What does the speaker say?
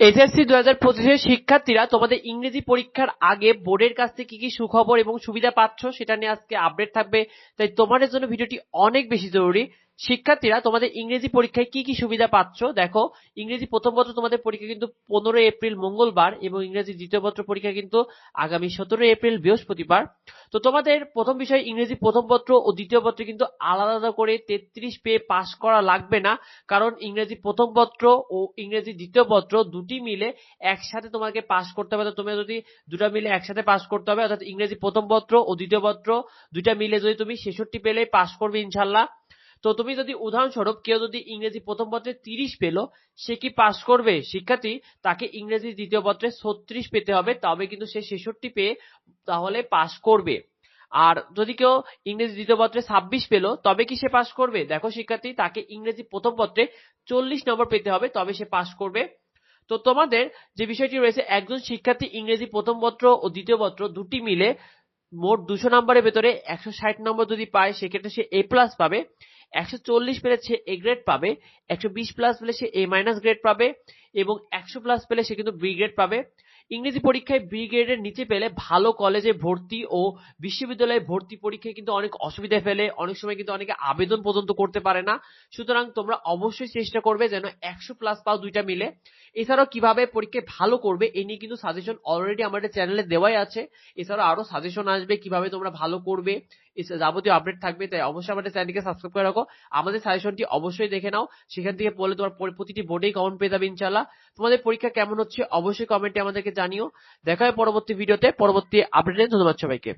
SSC দু হাজার পঁচিশের শিক্ষার্থীরা তোমাদের ইংরেজি পরীক্ষার আগে বোর্ডের কাছ থেকে কি কি সুখবর এবং সুবিধা পাচ্ছ সেটা নিয়ে আজকে আপডেট থাকবে। তাই তোমাদের জন্য ভিডিওটি অনেক বেশি জরুরি। শিক্ষার্থীরা, তোমাদের ইংরেজি পরীক্ষায় কি কি সুবিধা পাচ্ছ? দেখো, ইংরেজি প্রথম পত্র তোমাদের পরীক্ষা কিন্তু পনেরো এপ্রিল মঙ্গলবার এবং ইংরেজি দ্বিতীয় পত্র পরীক্ষা কিন্তু আগামী সতেরো এপ্রিল বৃহস্পতিবার। তো তোমাদের প্রথম বিষয়, ইংরেজি প্রথম পত্র ও দ্বিতীয় পত্র কিন্তু আলাদা আলাদা করে তেত্রিশ পেয়ে পাস করা লাগবে না, কারণ ইংরেজি প্রথম পত্র ও ইংরেজি দ্বিতীয় পত্র দুটি মিলে একসাথে তোমাকে পাস করতে হবে। তো তুমি যদি দুটা মিলে একসাথে পাস করতে হবে, অর্থাৎ ইংরেজি প্রথম পত্র ও দ্বিতীয় পত্র দুইটা মিলে যদি তুমি ছেষট্টি পেলে পাস করবে ইনশাল্লাহ। তো তুমি যদি উদাহরণস্বরূপ কেউ যদি ইংরেজি প্রথম পত্রে তিরিশ পেল, সে কি পাস করবে? শিক্ষার্থী, তাকে ইংরেজি দ্বিতীয় পত্রে ছত্রিশ পেতে হবে, তবে কিন্তু সে ছেষট্টি পেয়ে তাহলে পাস করবে। আর যদি কেউ ইংরেজি দ্বিতীয় পত্রে ছাব্বিশ পেল, তবে কি সে পাস করবে? দেখো শিক্ষার্থী, তাকে ইংরেজি প্রথম পত্রে চল্লিশ নম্বর পেতে হবে, তবে সে পাস করবে। তো তোমাদের যে বিষয়টি রয়েছে, একজন শিক্ষার্থী ইংরেজি প্রথম পত্র ও দ্বিতীয় পত্র দুটি মিলে মোট দুশো নম্বরের ভেতরে একশো ষাট নম্বর যদি পায়, সেক্ষেত্রে সে এ প্লাস পাবে। একশো চল্লিশ পেলে সে এ গ্রেড পাবে, একশো বিশ প্লাস পেলে সে এ মাইনাস গ্রেড পাবে, এবং একশো প্লাস পেলে সে কিন্তু বি গ্রেড পাবে। ইংরেজি পরীক্ষায় বি গ্রেডের নিচে পেলে ভালো কলেজে ভর্তি ও বিশ্ববিদ্যালয়ে ভর্তি পরীক্ষায় কিন্তু অনেক অসুবিধা ফেলে, অনেক সময় কিন্তু অনেকে আবেদন পর্যন্ত করতে পারে না। সুতরাং তোমরা অবশ্যই চেষ্টা করবে যেন একশো প্লাস পাও দুইটা মিলে। এছাড়াও কীভাবে পরীক্ষায় ভালো করবে এ নিয়ে কিন্তু সাজেশন অলরেডি আমাদের চ্যানেলে দেওয়াই আছে। এছাড়াও আরও সাজেশন আসবে কীভাবে তোমরা ভালো করবে। যাবতীয় আপডেট থাকবে, তাই অবশ্যই আমাদের চ্যানেলকে সাবস্ক্রাইব করে রাখো। আমাদের সাজেশনটি অবশ্যই দেখে নাও। সেখান থেকে পড়লে তোমার প্রতিটি বোর্ডেই কমেন্ট পেয়ে যাবে ইনশাল্লাহ তোমাদের পরীক্ষা কেমন হচ্ছে? অবশ্যই কমেন্টে আমাদেরকে জানিও। দেখা হয় পরবর্তী ভিডিওতে। পরবর্তী আপডেটে ধন্যবাদ সবাইকে।